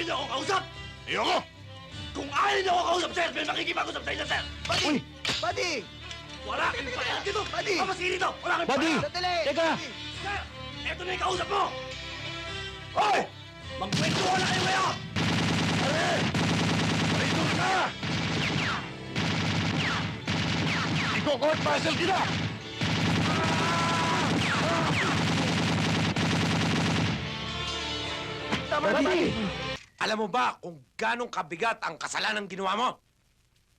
ayaw niyo akong kausap! Ayoko! Kung ayaw niyo akong kausap, sir, may makikipag-usap sa inyo, sir! Buddy! Buddy! Wala kang pakialam dito! Buddy! Papasiri dito! Wala kang Buddy! Sandali! Teka! Sir! Eto na yung kausap mo! Hoy! Magkwento na kayo ngayon! Pare! Parito ka na! Iko-court martial kita! Tama na, buddy! Alam mo ba kung ganong kabigat ang kasalanan ginawa mo?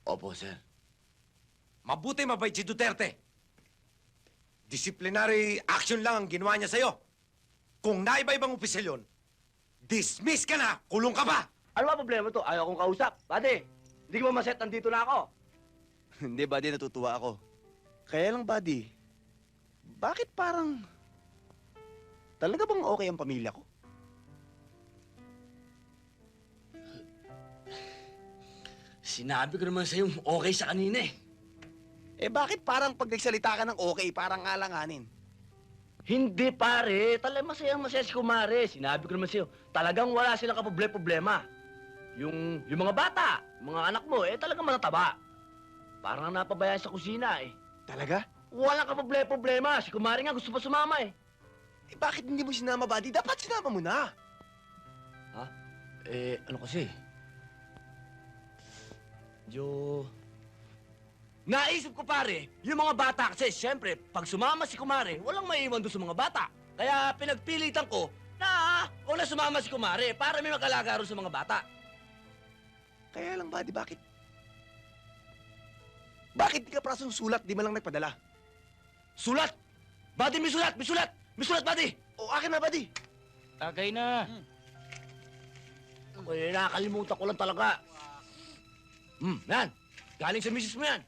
Opo, sir. Mabuti mabait si Duterte. Disciplinary action lang ang ginawa niya sa'yo. Kung naiba-ibang opisyal yun, dismiss ka na, kulong ka pa! Ano ba problema to? Ayaw akong kausap. Buddy, hindi ko ba maset nandito na ako? Hindi, buddy, natutuwa ako. Kaya lang, buddy, bakit parang... Talaga bang okay ang pamilya ko? Sinabi ko naman sa'yo, okay sa kanina eh. Eh, bakit parang pag nagsalita ka ng okay, parang alanganin? Hindi pare, talagang masaya masaya si Kumare. Sinabi ko naman sa'yo, talagang wala silang kaproblema-problema. Yung, yung mga bata, yung mga anak mo, eh talagang matataba. Parang napabayaan sa kusina eh. Talaga? Walang kaproblema-problema. Si Kumare nga gusto pa sumama eh. Eh, bakit hindi mo sinama, buddy? Dapat sinama mo na. Eh, ano kasi? Medyo... Naisip ko pare, yung mga bata kasi, siyempre, pag sumama si Kumare, walang maiwan doon sa mga bata. Kaya pinagpilitan ko na huwag na sumama si Kumare para may mag-alaga sa mga bata. Kaya lang, buddy, bakit? Bakit di ka prasong sulat, di man lang nagpadala? Sulat! Buddy, may sulat! May sulat! May sulat, buddy! O, akin na, buddy. Tagay na. Ako, eh, nakakalimutan ko lang talaga. Hmm, yan. Galing sa misis mo yan.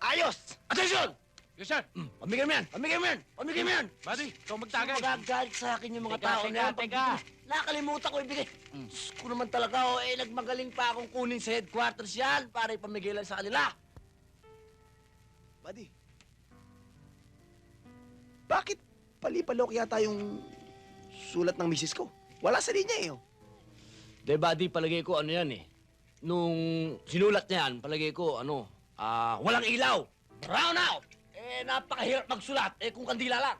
Ayos! Attention! Yes, sir. Hmm, pamigay mo yan! Pamigay mo yan! Pamigay mo yan! Buddy, ikaw magtagay. magagalit sa akin yung mga Teka, tao teka, na yan. Pag teka. Nakalimutan ko ibigay. Mm. Diyos ko naman talaga, oh, eh, nagmagaling pa akong kunin sa headquarters yan para ipamigay lang sa kanila. Buddy. Bakit palipalok yata yung sulat ng misis ko? Wala sa linya eh. oh. De, buddy, palagay ko ano yan eh. Nung sinulat niya yan, palagay ko, ano, ah, walang ilaw. Brown out! Eh, napakahirap magsulat. Eh, kung kandila lang.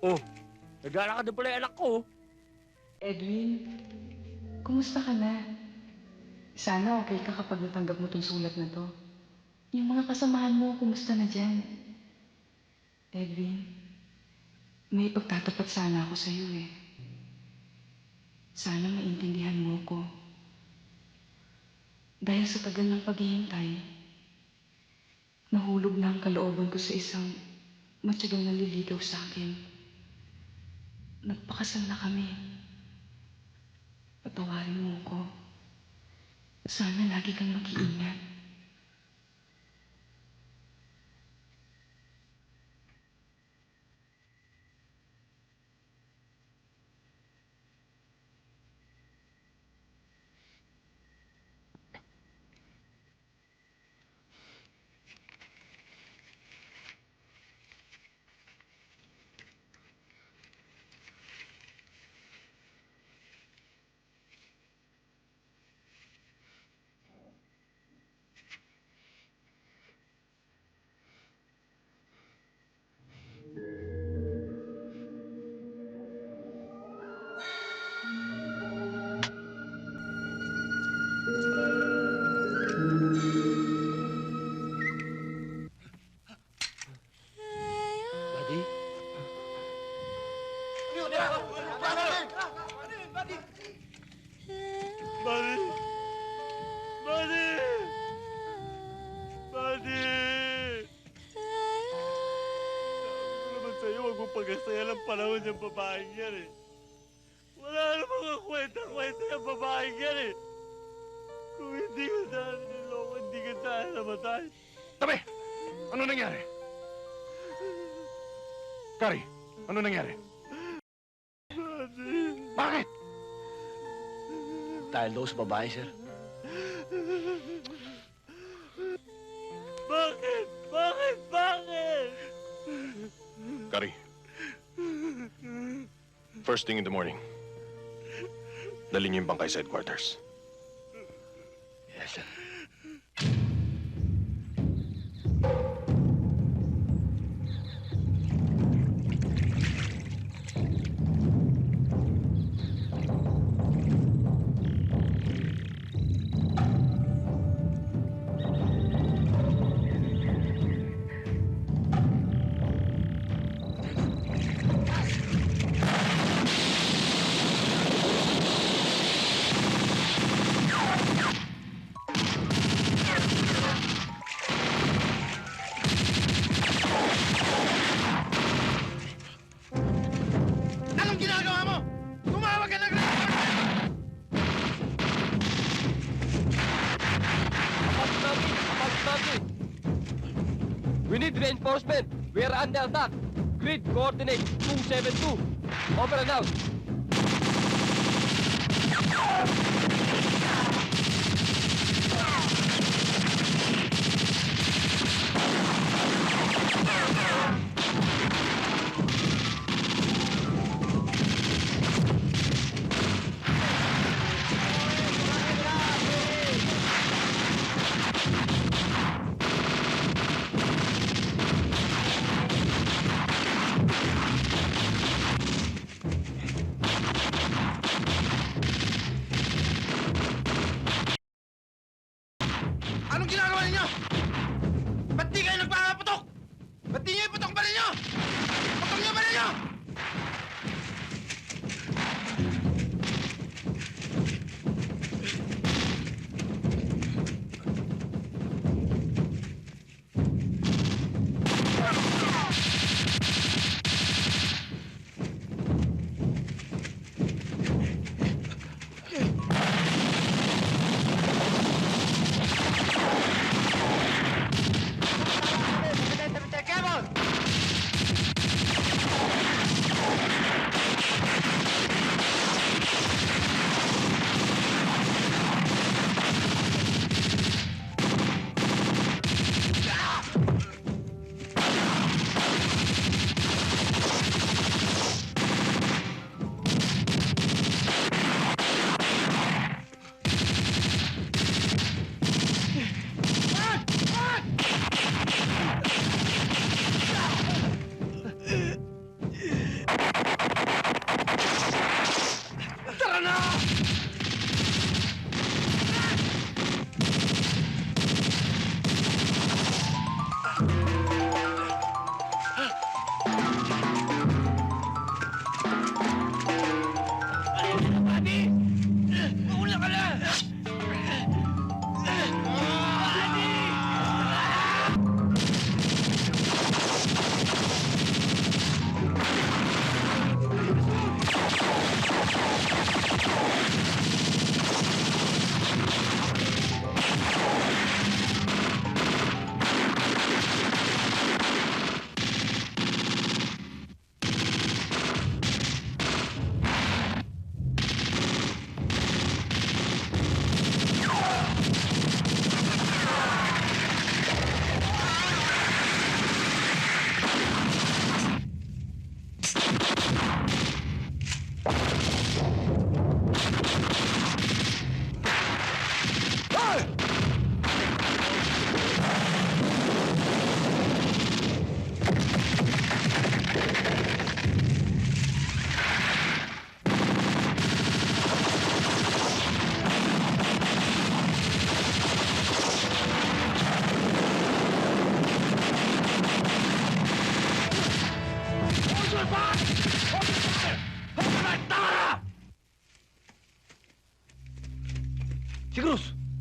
Oh, nagana ka din pala yung anak ko. Edwin, kumusta ka na? Sana okay ka kapag natanggap mo tong sulat na to. Yung mga kasamahan mo, kumusta na dyan? Edwin, may pagtatapat sana ako sa'yo eh. Sana maintindihan mo ko. Dahil sa tagal ng paghihintay, nahulog na ang kalooban ko sa isang matyagang naliligaw sa akin. Nagpakasal na kami. Patawarin mo ko. Sana lagi kang mag-iingat. Pagkasaya ng panahon yung babaeng yan eh. Wala na mga kwenta-kwenta yung babaeng yan eh. Kung hindi ka sana niloko, hindi ka sana namatay. Tabi! Ano nangyari? Kari, ano nangyari? Buddy! Bakit? Dahil daw sa babae, sir. First thing in the morning, dalhin niyo yung bangkay sa headquarters. Yes, sir. Reinforcement. We are under attack. Grid coordinate 272. Over and out.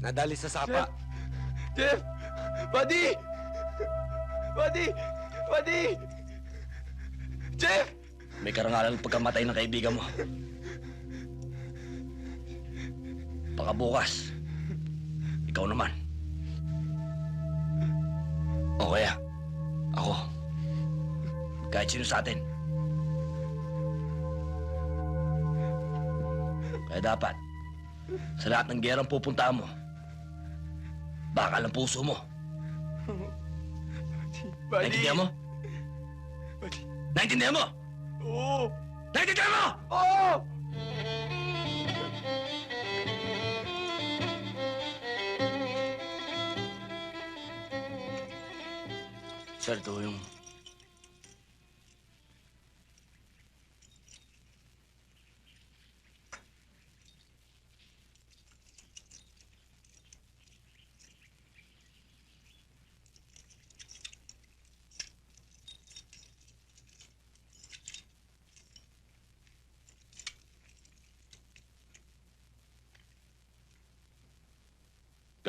Nadali sa sapa. Jeff! Buddy! Buddy! Buddy! Jeff! May karangalan ng pagkamatay ng kaibigan mo. Baka bukas, ikaw naman. O kaya, ako. Kahit sino sa atin. Kaya dapat, sa lahat ng gerang pupuntahan mo, bakal ang puso mo. Bali. Naintindihan mo? Bali. Naintindihan mo? Oo. Naintindihan mo? Oo! Sir, ito yung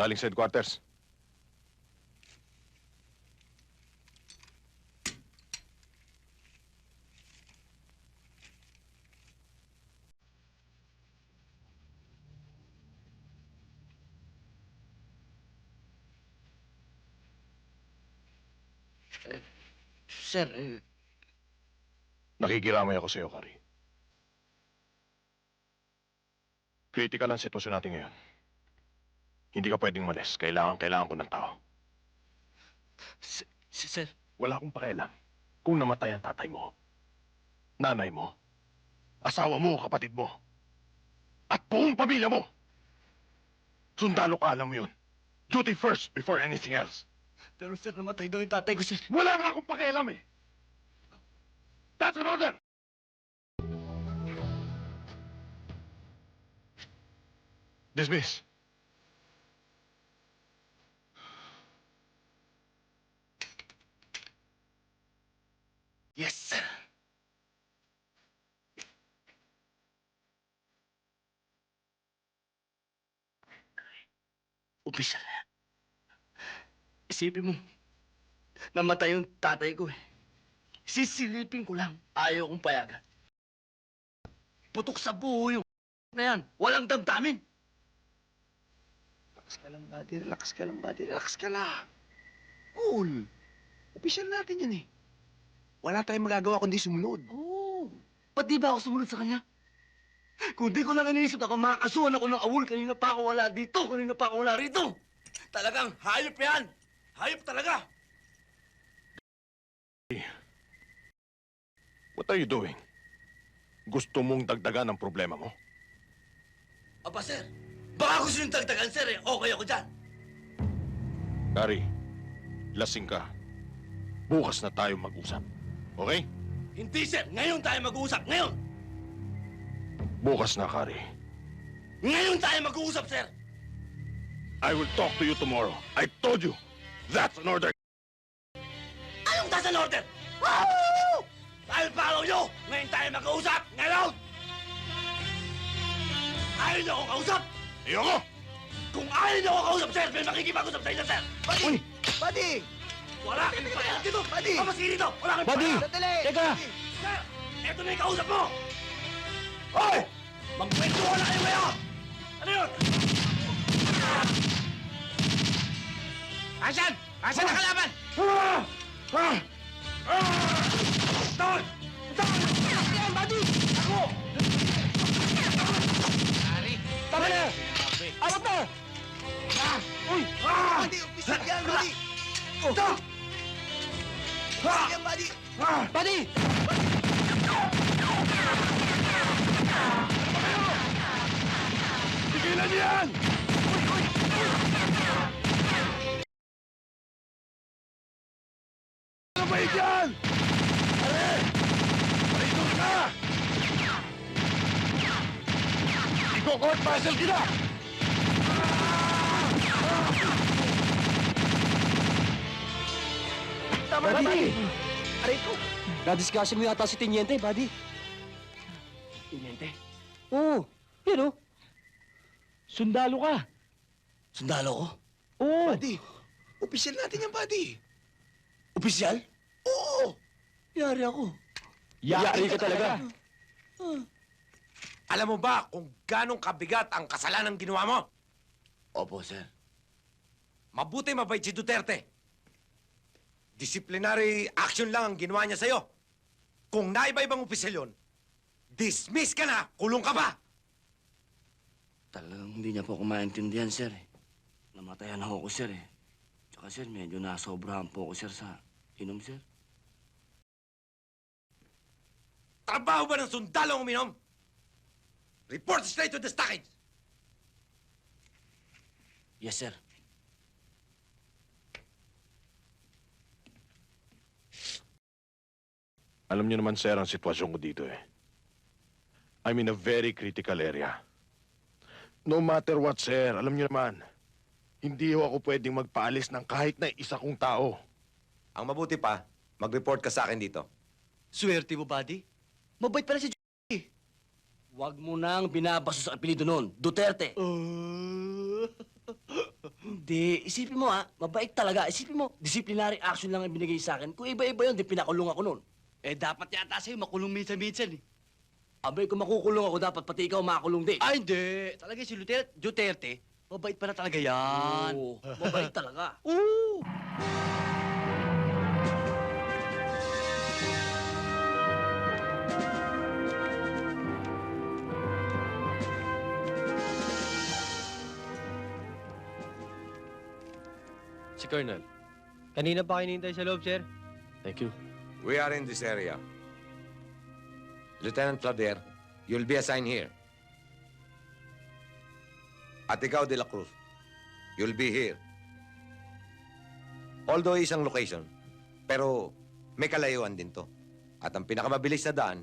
Galing sa headquarters. Sir, eh, Nakikiramay ako sa iyo, Kari. Critical ang sitwasyon natin ngayon. Hindi ka pwedeng malis. Kailangan, kailangan ko ng tao. s- sir, Wala akong pakialam kung namatay ang tatay mo, nanay mo, asawa mo, kapatid mo, at buong pamilya mo. Sundalo ka, alam mo yun. Duty first before anything else. pero sir, namatay daw yung tatay ko, sir. Wala nga akong pakialam eh. That's an order! Dismiss. Yes, sir. Opisyal. Isipin mo, namatay yung tatay ko eh. Sisilipin ko lang, ayaw kong payagan. Putok sa buho yung na yan. Walang damdamin. Relax ka lang, buddy. Relax ka lang, buddy. Relax ka lang. Cool. Opisyal natin yan eh. Wala tayong magagawa kundi sumunod. Oo. Oh, ba't di ba ako sumunod sa kanya? Kung di ko lang iniisip kung makakasuhan ako ng awol, kanina pa ako wala dito, kanina pa ako wala rito. Talagang hayop yan. Hayop talaga. What are you doing? Gusto mong dagdagan ang problema mo? Aba, sir. Baka gusto yung dagdagan, sir, eh. Okay ako dyan. Kari, lasing ka. Bukas na tayo mag-usap. Okay? Hindi, sir. Ngayon tayo mag-uusap. Ngayon. Bukas na, Kari. Ngayon tayo mag-uusap, sir. I will talk to you tomorrow. I told you. That's an order. Anong taas an order? Woo! I'll follow you. Ngayon tayo mag-uusap. Ngayon. Ayaw niyo ako kausap. Ayoko! Kung ayaw niyo ako kausap, sir, may makikipag-usap sa inyo, sir. Uy! Buddy! Wala kang pakialam dito. Buddy! Papasiri dito. Wala kang Buddy! pakialam. Sandali! Teka! Sir, eto na yung kausap mo! Hoy! Magkwentuhan na kayo ngayon! Ano yun? Asan? Asan ang kalaban? Ah! Ah! Ah! Tawad! Tawad! Yan, buddy! Ako! Ari. Tama na! Awat na! Ah! Uy! Ah! Buddy! Opisyal yan, buddy! Ito! Ah! Yan, buddy! Ah! Buddy! Niyo yan! Ano ba yan? Pare! Parito ka! Iko-court martial kita! Tama na, buddy! Aray ko! Nadiscuss mo yata si Tiniente, buddy. Tiniente, Oo. Yan oh. Sundalo ka. sundalo ko? Oo. Buddy! Opisyal natin yan, buddy! Opisyal? Oo! Yari ako. Yari ka talaga. Alam mo ba kung ganong kabigat ang kasalanan ginawa mo? Opo, sir. Mabuti mabait si Duterte. Disciplinary action lang ang ginawa niya sa'yo. Kung naiba-ibang opisyal yun, dismiss ka na, kulong ka pa. Talagang hindi niya po ako maintindihan, sir. eh. Namatayan ako, sir, eh. Tsaka, sir, medyo nasobrahan po ako, sir, sa inom, sir. Trabaho ba ng sundalo ang uminom? Report straight to the stockage. Yes, sir. Alam niyo naman, sir, ang sitwasyon ko dito eh. I'm in a very critical area. No matter what, sir, alam niyo naman, hindi ho ako pwedeng magpaalis ng kahit na isa kong tao. Ang mabuti pa, mag-report ka sa akin dito. Swerte mo, buddy. Mabait pala si Huwag mo nang binabaso sa apelido noon. Duterte. Hindi, isipin mo ha, mabait talaga. Isipin mo, disciplinary action lang ang binigay sa akin. Kung iba-iba yun, di pinakulong ako noon. Eh, dapat yata sa'yo makulong minsan-minsan eh. Abay, kung makukulong ako, dapat pati ikaw makakulong din. Ay, hindi. Talaga si Duterte, Duterte, mabait pala talaga yan. Oo, mabait talaga. Oo. Si Colonel. Kanina pa hinihintay sa loob, sir. Thank you. We are in this area. Lieutenant Flavier, you'll be assigned here. At ikaw, De La Cruz, you'll be here. Although isang location, pero may kalayuan din to. At ang pinakamabilis na daan,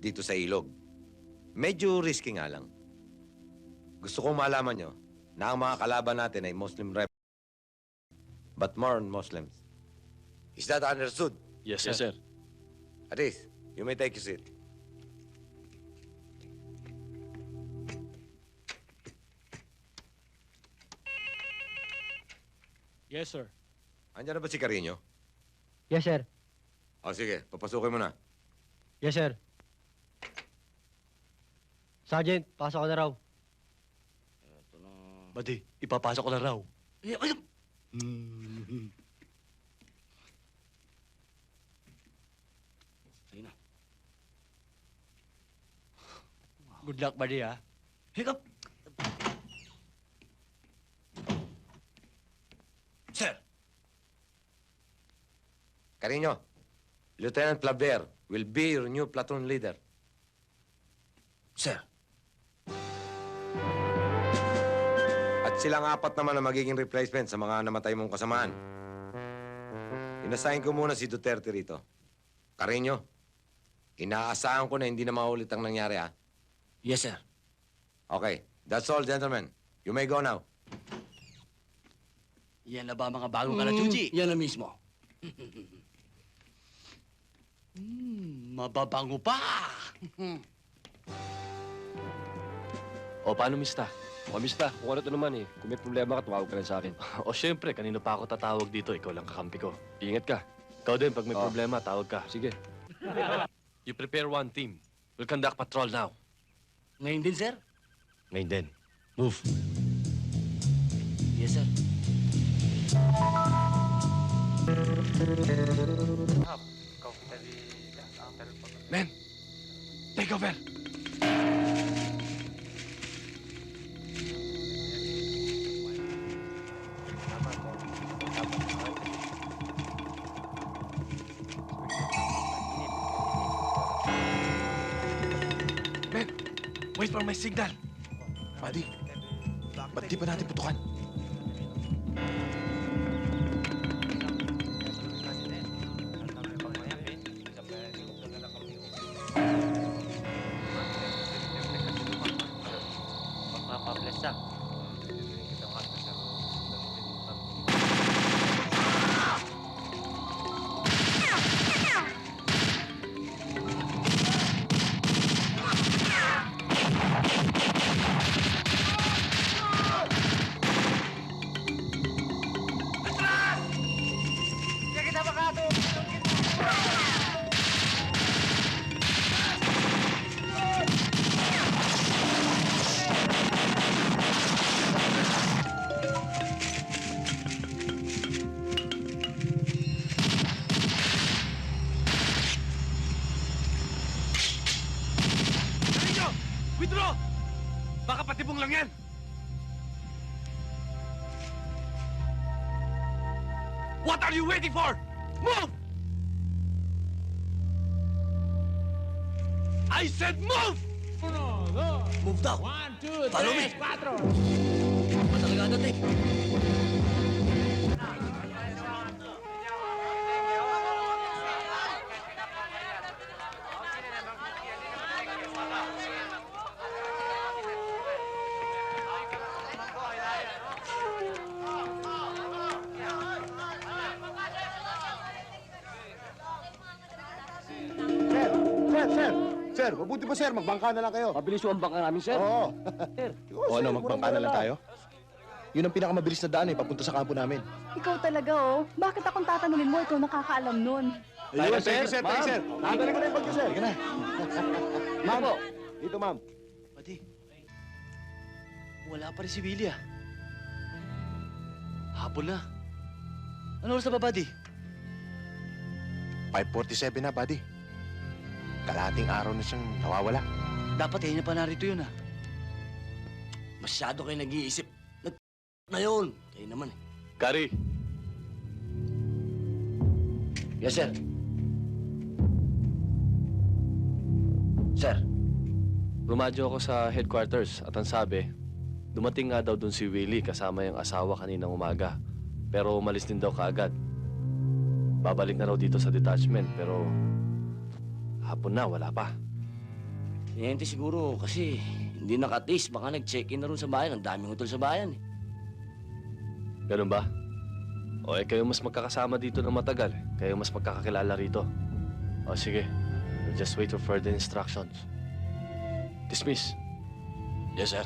dito sa ilog. Medyo risky nga lang. Gusto kong malaman nyo na ang mga kalaban natin ay Muslim rep. But more on Muslims. Is that understood? Yes, sir. Aris, you may take your seat. Yes, sir. Andiyan na ba si Carino? Yes, sir. O sige, papasukin mo na. Yes, sir. Sergeant, pasok ko na raw. Buddy, ipapasok ko na raw. Eh, ay, Ayun na. Good luck, buddy, ha? Hiccup! Sir, Carino, Lieutenant Flavier will be your new platoon leader. sir. At silang apat naman na magiging replacement sa mga namatay mong kasamaan. Inasign ko muna si Duterte rito. Carino, inaasahan ko na hindi na maulit ang nangyari, ha? Yes, sir. Okay, that's all, gentlemen. You may go now. Yan na ba mga bagong kalachuchi? Mm, yan na mismo. Mababango pa. O, paano, mista? O, mista, kung ano to naman eh. Kung may problema ka, tumawag ka lang sa akin. o, syempre, kanino pa ako tatawag dito? Ikaw lang kakampi ko. Ingat ka. Ikaw din, pag may Oh. problema, tawag ka. Sige. you prepare one team. We'll conduct patrol now. Ngayon din, sir? Ngayon din. Move. Yes, sir. Men, take over. Men, wait for my signal. Buddy, ba't di pa natin putukan? Waiting for? Move! I said move! Move daw. One, two, Follow me. Ba Mabuti pa, sir. Magbangka na lang kayo. Mabilis yung bangka namin, sir. Oo. O ano, magbangka na lang tayo? Yun ang pinakamabilis na daan eh, papunta sa kampo namin. Ikaw talaga, oh. Bakit akong tatanungin mo? Ikaw nakakaalam nun. Ayun, thank you, sir. Thank you, sir. Nakadali ko na yung bag niyo, sir. Sige na. ma'am. Dito, ma'am. Pati, wala pa rin si Willie ah. Hapon na. Ano oras na ba, buddy? 5.47 na, buddy. Kalating araw na siyang nawawala. Dapat eh, na pa narito yun ah. Masyado kayo nag-iisip. Nag na yun. Kayo naman eh. Gary, Yes, sir. Sir, rumadyo ako sa headquarters at ang sabi, dumating nga daw dun si Willie kasama yung asawa kaninang umaga. Pero umalis din daw kaagad. Babalik na raw dito sa detachment pero hapon na, wala pa. Kliyente siguro kasi hindi nakatis. Baka nag-check-in na rin sa bayan. Ang daming hotel sa bayan eh. Ganun ba? O eh, kayo mas magkakasama dito ng matagal. Kayo mas magkakakilala rito. O sige, we'll just wait for further instructions. Dismiss. Yes, sir.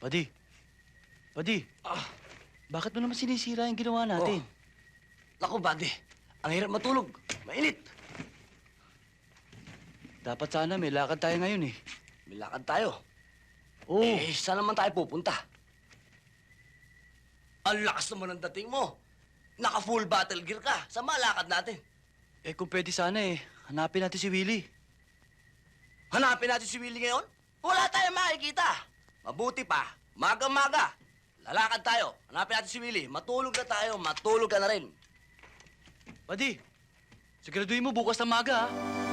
Padi. Padi. Bakit mo naman sinisira yung ginawa natin? Naku, buddy. Ang hirap matulog. Mainit. Dapat sana may lakad tayo ngayon eh. May lakad tayo. Oo. Eh, saan naman tayo pupunta? Ang lakas naman ng dating mo. Naka-full battle gear ka. Sa malakad natin. Eh kung pwede sana eh, hanapin natin si Willie. Hanapin natin si Willie ngayon? Wala tayong makikita. Mabuti pa, maga-maga. Lalakad tayo. Hanapin natin si Willie. Matulog na tayo. Matulog ka na rin. Padi, siguraduhin mo bukas na maga ha.